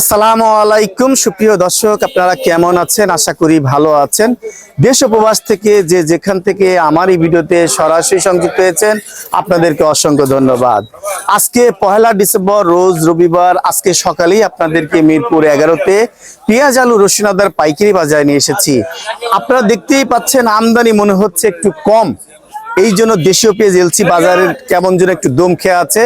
আসসালামু আলাইকুম। সুপ্রিয় দর্শক, আপনারা কেমন আছেন? আশা করি ভালো আছেন। দেশ উপবাস থেকে যে যেখান থেকে আমার এই ভিডিওতে সরাসরি সংযুক্ত হয়েছেন, আপনাদেরকে অসংখ্য ধন্যবাদ। আজকে পহেলা ডিসেম্বর, রোজ রবিবার, আজকে সকালেই আপনাদেরকে মিরপুর এগারোতে পেঁয়াজ, আলু, রসুন, আদার পাইকারি বাজারে নিয়ে এসেছি। আপনারা দেখতেই পাচ্ছেন, আমদানি মনে হচ্ছে একটু কম। এই জন্য দেশীয় পেঁয়াজ এলসি বাজারের কেমন যেন একটু দম খেয়ে আছে।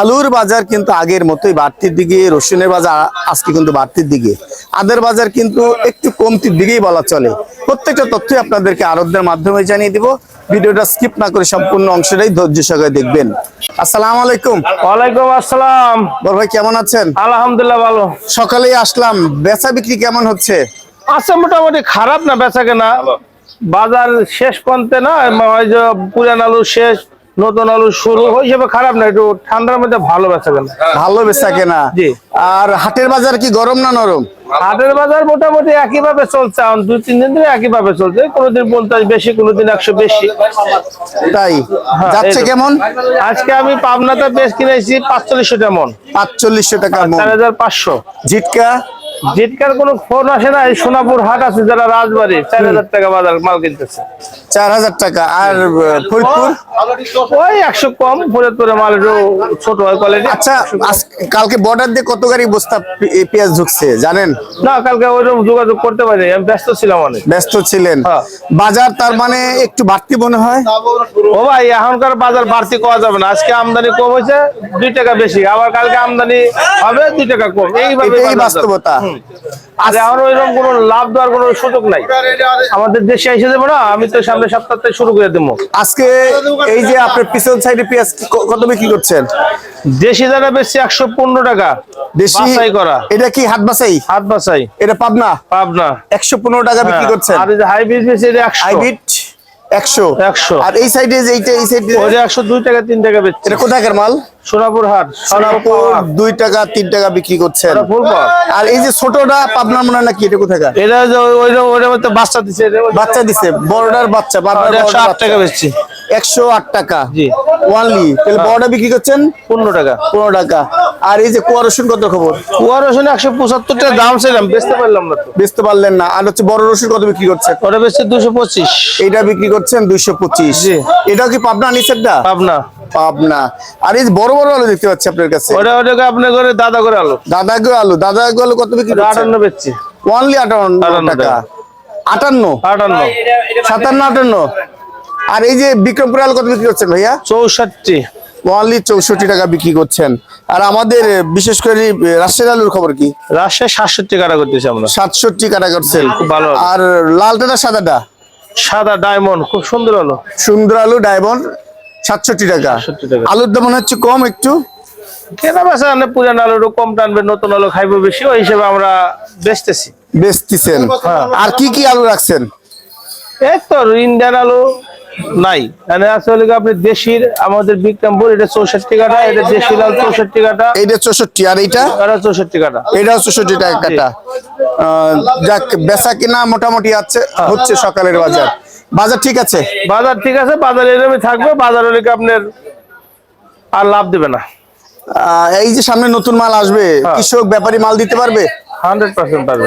আলুর বাজার কিন্তু আগের মতোই বাড়তির দিকে রসুনের বাজার আজকে কিন্তু বাড়তির দিকে। আদের বাজার কিন্তু একটু কমতির দিকেই বলা চলে। প্রত্যেকটা তথ্যই আপনাদেরকে আরবদের মাধ্যমে জানিয়ে দিব। ভিডিওটা স্কিপ না করে সম্পূর্ণ অংশটাই ধৈর্য সহকারে দেখবেন। আসসালামু আলাইকুম। ওয়ালাইকুম আসসালাম। বড় ভাই কেমন আছেন? আলহামদুলিল্লাহ ভালো। সকালেই আসলাম। বেচা বিক্রি কেমন হচ্ছে? আচ্ছা মোটামুটি খারাপ না বেচা কেনা? বাজার শেষ পন্থে না পুরান আলু শেষ নতুন আলু শুরু ওই হিসেবে খারাপ না একটু ঠান্ডার মধ্যে ভালো বেচা কেনা। ভালো বেচা কেনা। জি। আর হাটের বাজার কি গরম না নরম? হাটের বাজার মোটামুটি একইভাবে চলছে দুই তিন দিন ধরে একইভাবে চলছে কোনোদিন পঞ্চাশ বেশি কোনোদিন একশো বেশি। তাই? হ্যাঁ, যাচ্ছে কেমন? আজকে আমি পাবনাতে বেশ কিনেছি পাঁচচল্লিশশো তেমন পাঁচচল্লিশশো টাকা চার হাজার পাঁচশো। জিটকা জিটকার কোনো ফোন আসে না এই সোনাপুর হাট আছে যারা রাজবাড়ি চার হাজার টাকা বাজার মাল কিনতেছে। চার হাজার টাকা। আর ফরিদপুর? ওই একশো কম ফরিদপুরে মাল একটু ছোট হয় কোয়ালিটি আচ্ছা কালকে বর্ডার দিয়ে কত গাড়ি বস্তা পেঁয়াজ ঢুকছে জানেন? না কালকে ওইরকম যোগাযোগ করতে পারি আমি ব্যস্ত ছিলাম অনেক। ব্যস্ত ছিলেন। হ্যাঁ। বাজার তার মানে একটু বাড়তি মনে হয়? ও ভাই এখনকার বাজার বাড়তি করা যাবে না। আজকে আমদানি কম হয়েছে দুই টাকা বেশি। আবার কালকে আমদানি হবে দুই টাকা কম। এইভাবে বাস্তবতা। এখন ওইরকম কোনো লাভ দেওয়ার কোনো সুযোগ নাই। আমাদের দেশে এসে দেবো না আমি তো সামনে শুরু করে দেবো। আজকে এই যে আপনার পিছন সাইডে পেঁয়াজ কত বিক্রি করছেন? দেশি দানা বেশি একশো পনেরো টাকা দেশি করা। এটা কি বাসাই হাত বাসাই এটা পাবনা? পাবনা। একশো পনেরো টাকা বিক্রি হ্যাঁ, করছেন। আর এই যে হাইব্রিড বেশি এটা একশো। হাইব্রিড একশো। একশো। আর এই সাইডে যে এইটা এই সাইডে ওই একশো দুই টাকা তিন টাকা বেচছে। এটা কোথাকার মাল? সোনাপুর হাট সোনাপুর দুই টাকা তিন টাকা বিক্রি করছেন। আর এই যে ছোটটা পাবনার মনে হয় নাকি এটা কোথায় এটা ওইটার মধ্যে বাচ্চা দিচ্ছে বাচ্চা দিছে বড়টার বাচ্চা বড়টার আট বাচ্চা। টাকা বেচছি। একশো আট টাকা। জি। ওয়ানলি তাহলে বড়টা বিক্রি করছেন? পনেরো টাকা। পনেরো টাকা। আর এই যে কুয়া রসুন কত খবর? কুয়া রসুন একশো পঁচাত্তর টাকা দাম ছিলাম বেচতে পারলাম না বেচতে পারলেন না। আর হচ্ছে বড় রসুন কত বিক্রি করছেন? ওটা বেচছে দুশো পঁচিশ। এইটা বিক্রি করছেন দুইশো পঁচিশ। কি পাবনা নিচেরটা? পাবনা। পাবনা। আর এই বড় বড় আলু দেখতে পাচ্ছি আপনার কাছে। ওটা ওটাকে আপনার ঘরে দাদা করে আলো? দাদা আলু। দাদা আলু কত বিক্রি আটান্ন বেচছি। ওয়ানলি আটান্ন টাকা। আটান্ন? আটান্ন। সাতান্ন আটান্ন? আর এই যে বিক্রমপুর আলু কত বিক্রি করছেন ভাইয়া? চৌষট্টি। ওয়ানলি চৌষট্টি টাকা বিক্রি করছেন। আর আমাদের বিশেষ করে রাজশাহী আলুর খবর কি? রাজশাহী সাতষট্টি কাটা করতেছি আমরা। সাতষট্টি কাটা করছেন। খুব ভালো আর লালটা না সাদাটা? সাদা ডায়মন্ড খুব সুন্দর আলো। সুন্দর আলু ডায়মন্ড সাতষট্টি টাকা। 67 আলুর দাম মনে হচ্ছে কম একটু। কেনা বেচা পুরান আলু কম টানবে নতুন আলু খাইবো বেশি ওই হিসেবে আমরা বেচতেছি। বেচতেছেন। আর কি কি আলু রাখছেন? এই তো ইন্ডিয়ান আলু নাই। মানে আসলে কি আপনি দেশির আমাদের বিক্রমপুর এটা চৌষট্টি কাটা এটা দেশি লাল চৌষট্টি কাটা এইটা চৌষট্টি আর এইটা? এটা চৌষট্টি কাটা এটাও চৌষট্টি টাকা কাটা যাক বেচা কিনা মোটামুটি আছে হচ্ছে সকালের বাজার। বাজার ঠিক আছে? বাজার ঠিক আছে বাজার এরকমই থাকবে বাজার হলে কি আপনার আর লাভ দেবে না। এই যে সামনে নতুন মাল আসবে হ্যাঁ। কৃষক ব্যাপারী মাল দিতে পারবে?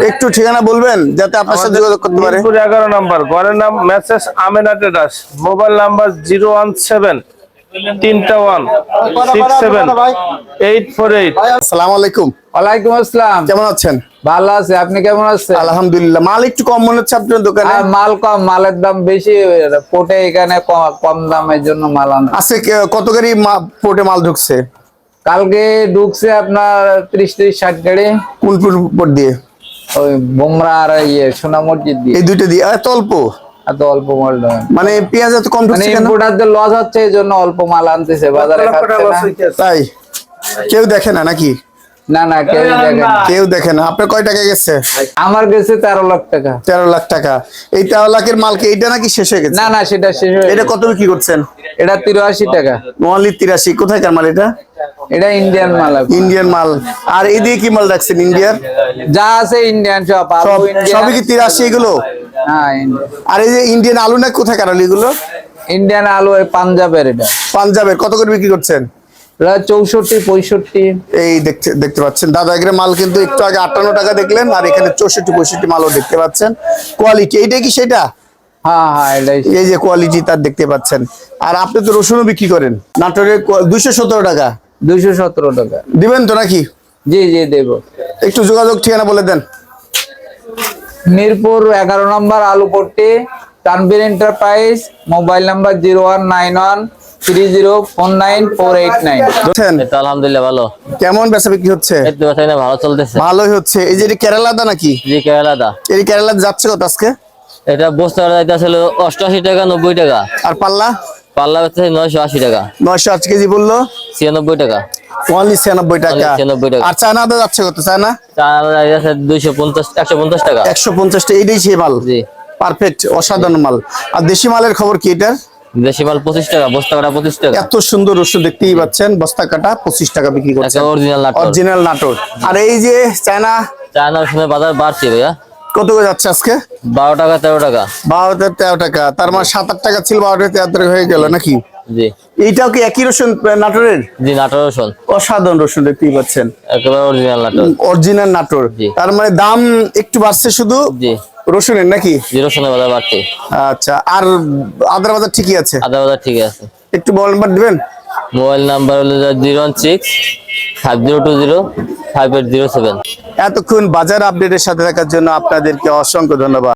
একটু ঠিকানা বলবেন যাতে আপনার সাথে যোগাযোগ করতে পারে। এগারো নাম্বার ঘরের নাম message Amena traders mobile number zero one seven তিনটা one six seven eight four eight. আসসালামু আলাইকুম। ওয়ালাইকুম আসসালাম। কেমন আছেন? ভালো আছে আপনি কেমন আছেন? আলহামদুলিল্লাহ মাল একটু কম মনে হচ্ছে আপনার দোকানে? মাল কম মালের দাম বেশি পোটে এখানে কম দামের জন্য মাল আন। আছে কত গাড়ি পোর্টে মাল ঢুকছে? কালকে ঢুকছে আপনার ত্রিশ ত্রিশ ষাট গাড়ি। কোন পোর্ট দিয়ে? ওই বোমরা আর ইয়ে সোনা মসজিদ দিয়ে। এই দুইটা দিয়ে? এত অল্প? এত অল্প মাল মানে পেঁয়াজ এত কম মানে ঢুকছে কেন? ইম্পোর্টারদের লস হচ্ছে এই জন্য অল্প মাল আনতেছে বাজারে তাই? কেউ দেখে না নাকি? না না কেউ দেখেন না। কেউ দেখে না। আপনার কয় টাকা গেছে? আমার গেছে তেরো লাখ টাকা। তেরো লাখ টাকা। এই তেরো লাখের মালকে এইটা নাকি শেষ হয়ে গেছে? না না সেটা শেষ হয়ে এটা কত বিক্রি করছেন? এটা তিরাশি টাকা। মোয়ালি তিরাশি। কোথায় মাল এটা? এটা ইন্ডিয়ান মাল। ইন্ডিয়ান মাল। আর এই দিয়ে কি মাল রাখছেন ইন্ডিয়ার যা আছে ইন্ডিয়ান সব সবই কি তিরাশি এগুলো? হ্যাঁ আর এই যে ইন্ডিয়ান আলু না কোথায় আলু এগুলো? ইন্ডিয়ান আলু পাঞ্জাবের এটা। পাঞ্জাবের। কত করে বিক্রি করছেন? চৌষট্টি পঁয়ষট্টি। এই দেখতে দেখতে পাচ্ছেন। দাদা এখানে মাল কিন্তু একটু আগে আটান্ন টাকা দেখলেন আর এখানে চৌষট্টি পঁয়ষট্টি মালও দেখতে পাচ্ছেন। কোয়ালিটি এইটা কি সেটা? হ্যাঁ হ্যাঁ এই যে কোয়ালিটি তার দেখতে পাচ্ছেন। আর আপনি তো রসুনও বিক্রি করেন। নাটোরের দুইশো সতেরো টাকা। দুইশো সতেরো টাকা। দিবেন তো নাকি? জি জি দেবো। একটু যোগাযোগ ঠিকানা বলে দেন। মিরপুর এগারো number Alupatti Tanvir enterprise mobile number zero one nine one three zero four nine four eight nine. আলহামদুলিল্লাহ ভালো। কেমন বেচা বিক্রি হচ্ছে? ভালো চলতেছে। ভালোই হচ্ছে। এই যে এটা কেরালাদা নাকি? জি কেরালাদা। এই কেরালা যাচ্ছে কত আজকে? এটা বস্তা যাইতে আসলে অষ্টআশি টাকা নব্বই টাকা। আর পাল্লা? পাল্লা নয়শো আশি টাকা। নয়শো আট কেজি বলল? ছিয়ানব্বই টাকা। ওনলি ছিয়ানব্বই টাকা। 96 টাকা। আর চায়না আদা যাচ্ছে কত? চায়না? চায়না যাইতেছে দুইশো পঞ্চাশ একশো পঞ্চাশ টাকা। একশো পঞ্চাশটা এইটাই সেই মাল। জি। পারফেক্ট অসাধারণ মাল। আর দেশি মালের খবর কি এটার? দেশি মাল টাকা বস্তা কাটা পঁচিশ টাকা। এত সুন্দর রসুন দেখতেই পাচ্ছেন বস্তা কাটা পঁচিশ টাকা বিক্রি করছে অরিজিনাল অরিজিনাল নাটোর। আর এই যে চায়না চায়না রসুনের বাজার বাড়ছে ভাইয়া। কত করে যাচ্ছে আজকে? বারো টাকা তেরো টাকা। বারো তেরো টাকা। তার মানে সাত আট টাকা ছিল বারো থেকে তেরো টাকা হয়ে গেল নাকি? জি। এইটাও কি একই রসুন নাটোরের? জি নাটোর রসুন। অসাধারণ রসুন দেখতেই পাচ্ছেন। একেবারে অরিজিনাল অরিজিনাল নাটোর। তার মানে দাম একটু বাড়ছে শুধু? জি। রসুনের নাকি? জি রসুনের বাজার বাড়ছে। আচ্ছা আর আদার বাজার ঠিকই আছে? আদা বাজার ঠিক আছে। একটু বল নাম্বার দিবেন। মোবাইল নাম্বার হলো zero one six five zero two zero five eight zero seven. এতক্ষণ বাজার আপডেটের সাথে থাকার জন্য আপনাদেরকে অসংখ্য ধন্যবাদ।